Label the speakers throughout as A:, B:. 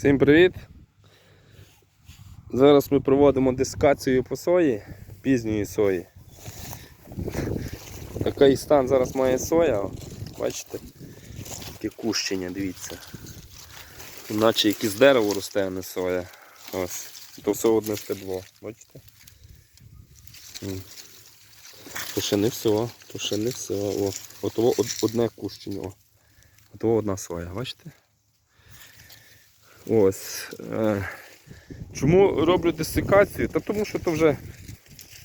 A: Всім привіт! Зараз ми проводимо дискацію по сої, пізньої сої. Такий стан зараз має соя, бачите? Таке кущення, дивіться. Наче якесь дерево росте, а не соя. Ось. То все одне стебло, бачите? То ще не все, то ще не все. О, от, от, одне кущення. О. От одна соя, бачите? Ось. Е, Чому роблю десикацію? Та тому що то вже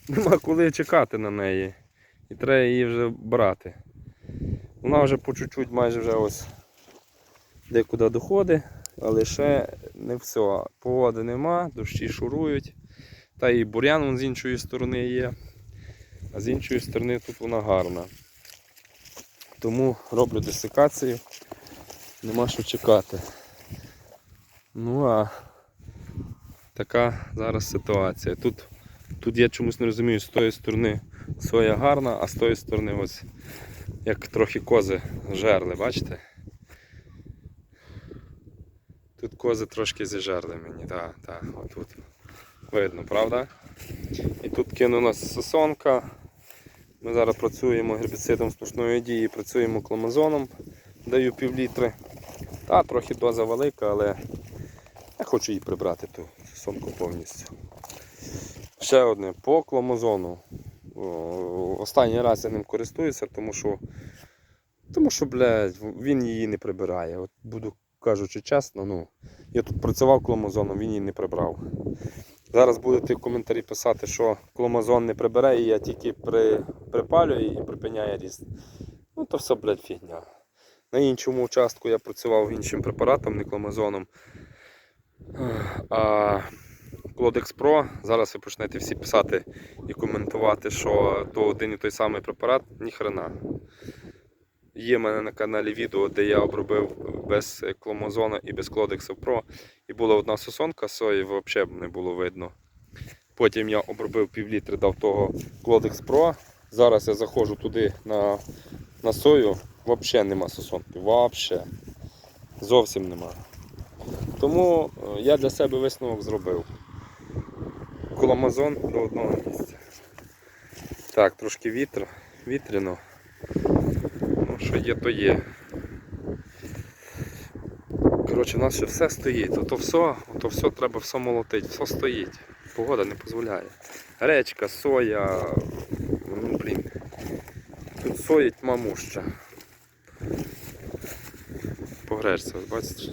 A: нема коли чекати на неї. І треба її вже брати. Вона вже по чуть-чуть майже вже ось декуди доходить, але ще не все. Погоди нема, дощі шурують. Та і бур'ян з іншої сторони є. А з іншої сторони тут вона гарна. Тому роблю десикацію. Нема що чекати. Ну а така зараз ситуація. Тут, тут я чомусь не розумію, з тої сторони соя гарна, а з тої сторони ось як трохи кози жерли, бачите? Тут кози трошки зіжерли мені, так, так, отут. Видно, правда? І тут кинула сосонка. Ми зараз працюємо гербіцидом сплошної дії, працюємо кломазоном, даю пів літри. Та трохи доза велика, але хочу її прибрати ту сосонку повністю. Ще одне по кломазону. Останній раз я ним користуюся, тому що, тому що блядь, він її не прибирає. От буду кажучи чесно, ну, я тут працював кломазоном, він її не прибрав. Зараз будете в коментарі писати, що кломазон не прибере, і я тільки при, припалюю і припиняє ріст. Ну то все, блядь, фігня. На іншому участку я працював іншим препаратом, не кломазоном. А Clodex Pro, зараз ви почнете всі писати і коментувати, що то один і той самий препарат, ніхрена. Є в мене на каналі відео, де я обробив без кломазона і без Clodex Pro. І була одна сосонка сої, взагалі не було видно. Потім я обробив півлітри, дав того Clodex Pro. Зараз я заходжу туди на, на сою, взагалі нема сосонки. Взагалі. Зовсім нема. Тому е, я для себе висновок зробив. Коломазон до одного місця. Так, трошки вітер, вітряно. Ну, що є, то є. Коротше, у нас ще все стоїть. Ото все, ото все треба все молотити, все стоїть. Погода не дозволяє. Речка, соя. Ну, блін. Тут соїть мамуща. Погрешся, бачите,